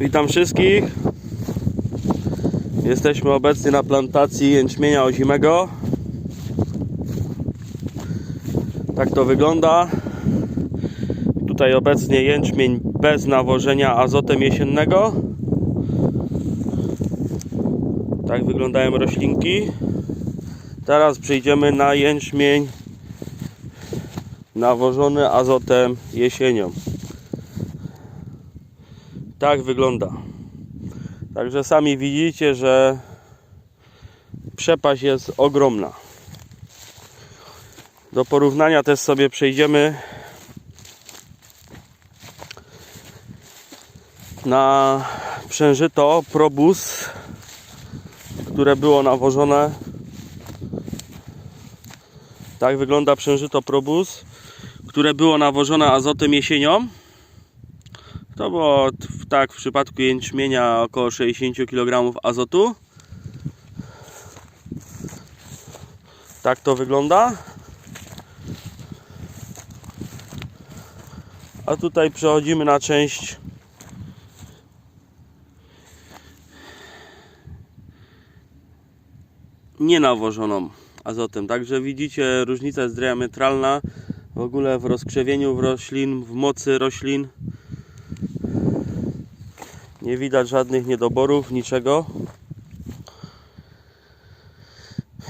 Witam wszystkich. Jesteśmy obecnie na plantacji jęczmienia ozimego. Tak to wygląda. Tutaj obecnie jęczmień bez nawożenia azotem jesiennego. Tak wyglądają roślinki. Teraz przejdziemy na jęczmień nawożony azotem jesienią. Tak wygląda. Także sami widzicie, że przepaść jest ogromna. Do porównania też sobie przejdziemy na przężyto probus, które było nawożone. Tak wygląda przężyto probus, które było nawożone azotem jesienią. To było tak w przypadku jęczmienia około 60 kg azotu. Tak to wygląda. A tutaj przechodzimy na część nienawożoną azotem. Także widzicie różnica jest diametralna w ogóle w rozkrzewieniu w roślin, w mocy roślin. Nie widać żadnych niedoborów, niczego.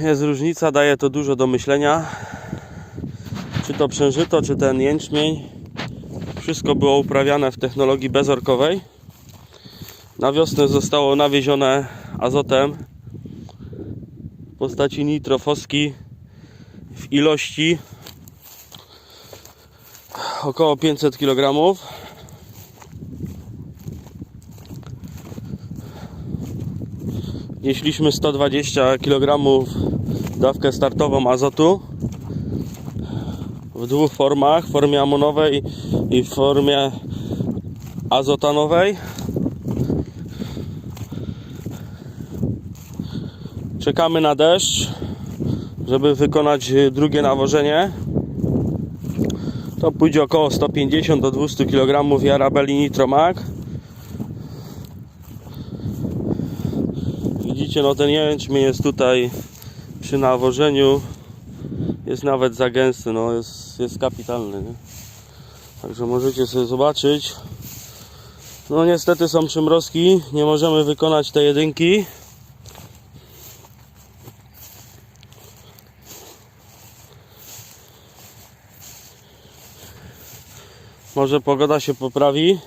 Jest różnica, daje to dużo do myślenia. Czy to przężyto, czy ten jęczmień. Wszystko było uprawiane w technologii bezorkowej. Na wiosnę zostało nawiezione azotem w postaci nitrofoski w ilości około 500 kg. Nieśliśmy 120 kg dawkę startową azotu w dwóch formach, w formie amonowej i w formie azotanowej. Czekamy na deszcz, żeby wykonać drugie nawożenie. To pójdzie około 150 do 200 kg Jarabeli Nitromac. No ten jęczmień jest tutaj przy nawożeniu jest nawet za gęsty, no jest, jest kapitalny, nie? Także możecie sobie zobaczyć. No niestety są przymrozki, nie możemy wykonać tej jedynki. Może pogoda się poprawi.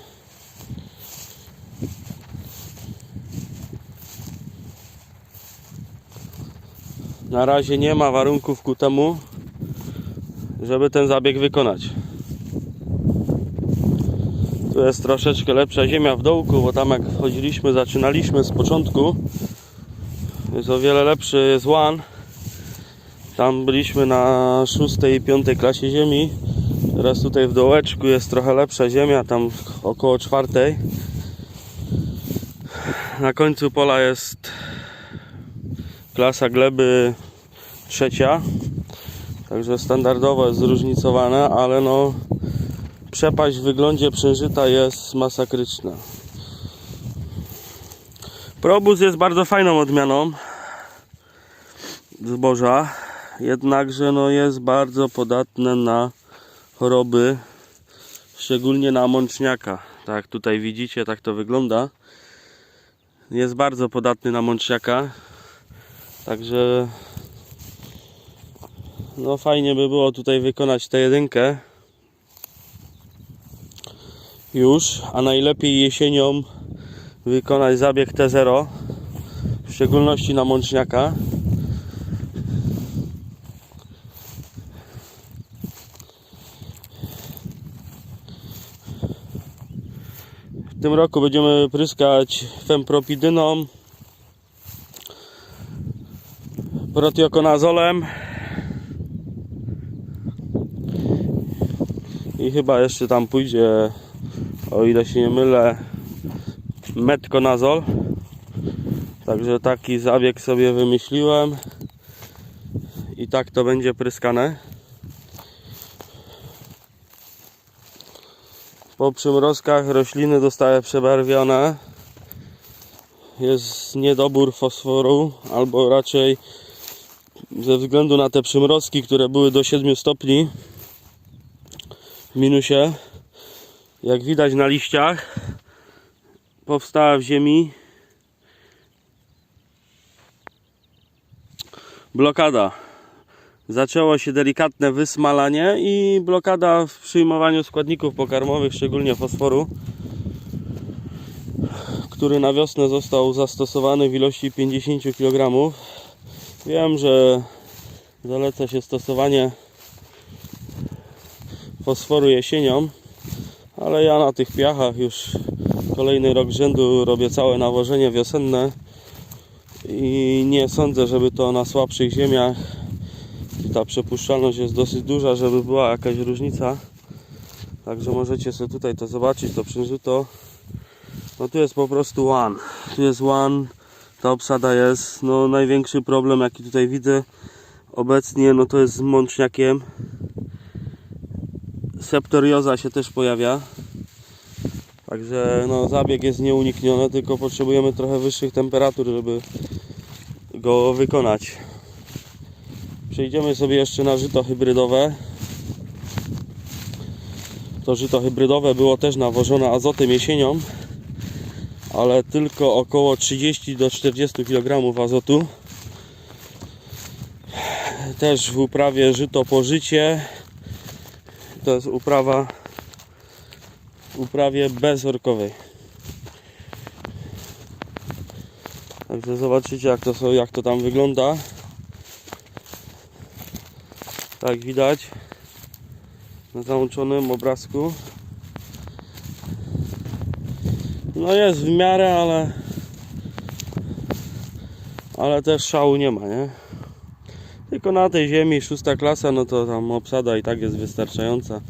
Na razie nie ma warunków ku temu, żeby ten zabieg wykonać. Tu jest troszeczkę lepsza ziemia w dołku, bo tam jak wchodziliśmy, zaczynaliśmy z początku, jest o wiele lepszy jest łan. Tam byliśmy na 6 i 5 klasie ziemi. Teraz tutaj w dołeczku jest trochę lepsza ziemia, tam około czwartej. Na końcu pola jest klasa gleby trzecia. Także standardowo jest zróżnicowane, ale no przepaść w wyglądzie przężyta jest masakryczna. Probus jest bardzo fajną odmianą zboża, jednakże no jest bardzo podatne na choroby, szczególnie na mączniaka. Tak tutaj widzicie, tak to wygląda. Jest bardzo podatny na mączniaka. Także no fajnie by było tutaj wykonać tę jedynkę już, a najlepiej jesienią wykonać zabieg T0 w szczególności na mączniaka. W tym roku będziemy pryskać fempropidyną protiokonazolem i chyba jeszcze tam pójdzie o ile się nie mylę metkonazol także taki zabieg sobie wymyśliłem. I tak to będzie pryskane. Po przymrozkach rośliny zostały przebarwione. Jest niedobór fosforu, albo raczej ze względu na te przymrozki, które były do 7 stopni w minusie, jak widać na liściach, powstała w ziemi blokada. Zaczęło się delikatne wysmalanie i blokada w przyjmowaniu składników pokarmowych, szczególnie fosforu, który na wiosnę został zastosowany w ilości 50 kg. Wiem, że zaleca się stosowanie fosforu jesienią, ale ja na tych piachach już kolejny rok rzędu robię całe nawożenie wiosenne i nie sądzę, żeby to na słabszych ziemiach ta przepuszczalność jest dosyć duża, żeby była jakaś różnica. Także możecie sobie tutaj to zobaczyć, to przężyto. No tu jest po prostu one. Tu jest one, ta obsada jest. No największy problem jaki tutaj widzę obecnie, no to jest z mączniakiem. Septorioza się też pojawia. Także no, zabieg jest nieunikniony, tylko potrzebujemy trochę wyższych temperatur, żeby go wykonać. Przejdziemy sobie jeszcze na żyto hybrydowe. To żyto hybrydowe było też nawożone azotem jesienią, ale tylko około 30 do 40 kg azotu. Też w uprawie żyto pożycie. To jest uprawa uprawie bezorkowej. Także zobaczycie jak to, jak to tam wygląda. Tak widać na załączonym obrazku. No jest w miarę, ale ale też szału nie ma, nie? Tylko na tej ziemi szósta klasa, no to tam obsada i tak jest wystarczająca.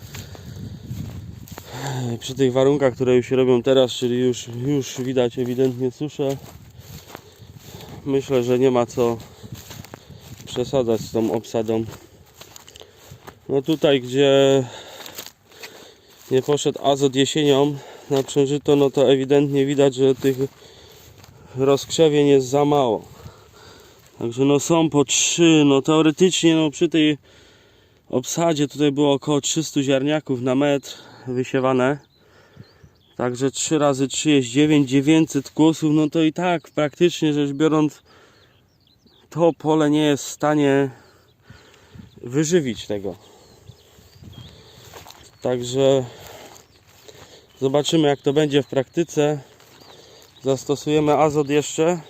Przy tych warunkach, które już się robią teraz, czyli już, już widać ewidentnie suszę. Myślę, że nie ma co przesadzać z tą obsadą. No tutaj, gdzie nie poszedł azot jesienią na przężyto, no to ewidentnie widać, że tych rozkrzewień jest za mało. Także no są po trzy, no teoretycznie no przy tej obsadzie tutaj było około 300 ziarniaków na metr wysiewane. Także 3 razy 3 jest 9, 900 kłosów, no to i tak praktycznie rzecz biorąc to pole nie jest w stanie wyżywić tego. Także zobaczymy jak to będzie w praktyce. Zastosujemy azot jeszcze.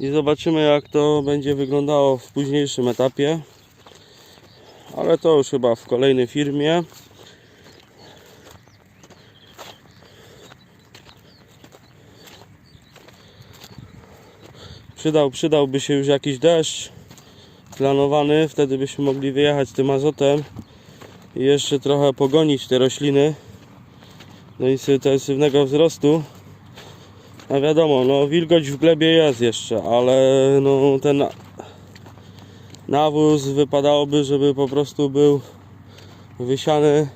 I zobaczymy jak to będzie wyglądało w późniejszym etapie. Ale to już chyba w kolejnej firmie. Przydał, przydałby się już jakiś deszcz planowany, wtedy byśmy mogli wyjechać tym azotem i jeszcze trochę pogonić te rośliny do intensywnego wzrostu. A wiadomo, no wilgoć w glebie jest jeszcze, ale no ten nawóz wypadałoby, żeby po prostu był wysiany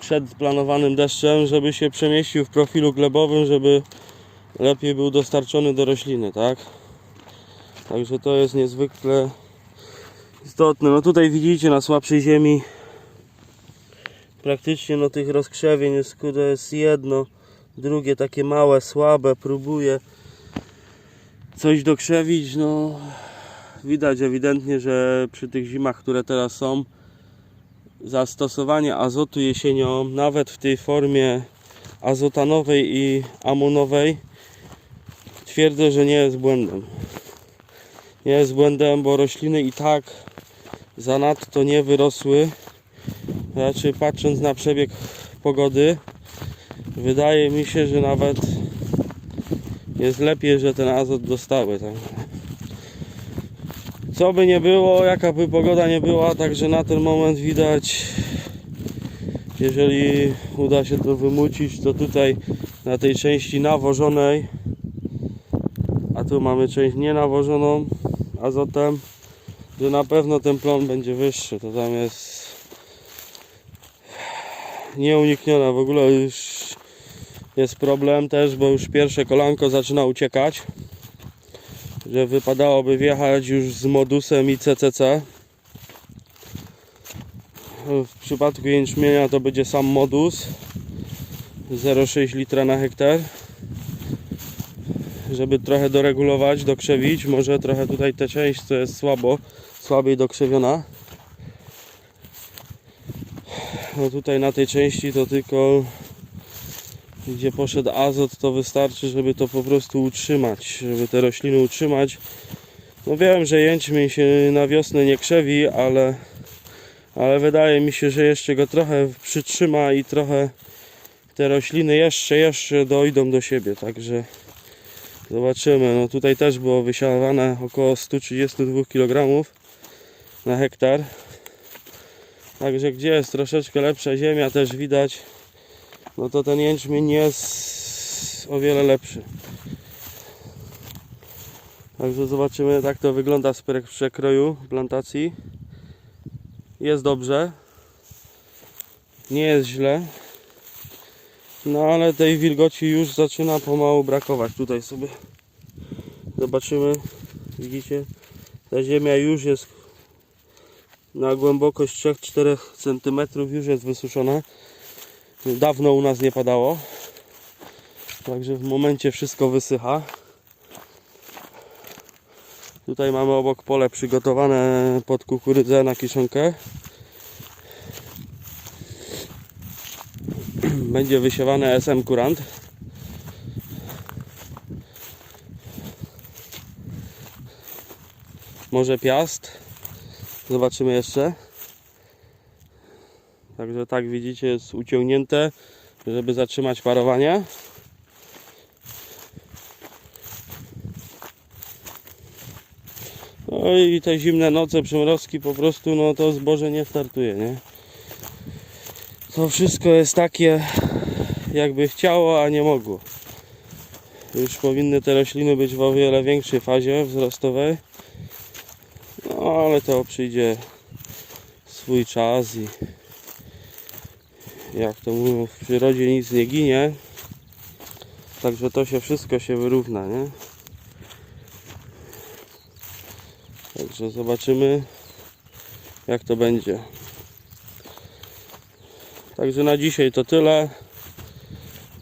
przed planowanym deszczem, żeby się przemieścił w profilu glebowym, żeby lepiej był dostarczony do rośliny, tak? Także to jest niezwykle istotne. No tutaj widzicie na słabszej ziemi praktycznie no tych rozkrzewień jest, jest jedno, drugie takie małe, słabe, próbuje coś dokrzewić, no widać ewidentnie, że przy tych zimach, które teraz są zastosowanie azotu jesienią, nawet w tej formie azotanowej i amonowej twierdzę, że nie jest błędem jest błędem, bo rośliny i tak zanadto nie wyrosły. Znaczy patrząc na przebieg pogody, wydaje mi się, że nawet jest lepiej, że ten azot dostały. Tak? Co by nie było, jaka by pogoda nie była, także na ten moment widać, jeżeli uda się to wymucić, to tutaj na tej części nawożonej, a tu mamy część nienawożoną, azotem, że na pewno ten plon będzie wyższy. To tam jest nieunikniona. W ogóle już jest problem też, bo już pierwsze kolanko zaczyna uciekać. Że wypadałoby wjechać już z modusem i CCC. W przypadku jęczmienia to będzie sam modus 0,6 litra na hektar żeby trochę doregulować, dokrzewić. Może trochę tutaj tę część co jest słabo słabiej dokrzewiona. No tutaj na tej części to tylko gdzie poszedł azot to wystarczy żeby to po prostu utrzymać żeby te rośliny utrzymać. No wiem, że jęczmień się na wiosnę nie krzewi, ale ale wydaje mi się, że jeszcze go trochę przytrzyma i trochę te rośliny jeszcze, jeszcze dojdą do siebie, także zobaczymy. No tutaj też było wysiawane około 132 kg na hektar. Także gdzie jest troszeczkę lepsza ziemia też widać, no to ten jęczmień jest o wiele lepszy. Także zobaczymy, tak to wygląda z przekroju plantacji. Jest dobrze. Nie jest źle. No ale tej wilgoci już zaczyna pomału brakować. Tutaj sobie zobaczymy. Widzicie? Ta ziemia już jest na głębokość 3-4 cm już jest wysuszona. Dawno u nas nie padało. Także w momencie wszystko wysycha. Tutaj mamy obok pole przygotowane pod kukurydzę na kiszonkę. Będzie wysiewane SM kurant. Może piast. Zobaczymy jeszcze. Także tak widzicie jest uciągnięte, żeby zatrzymać parowanie. No i te zimne noce, przymrozki po prostu, no to zboże nie startuje, nie? To wszystko jest takie, jakby chciało, a nie mogło. Już powinny te rośliny być w o wiele większej fazie wzrostowej. No ale to przyjdzie swój czas i jak to mówią, w przyrodzie nic nie ginie. Także to się wszystko się wyrówna, nie? Także zobaczymy jak to będzie. Także na dzisiaj to tyle.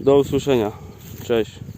Do usłyszenia. Cześć.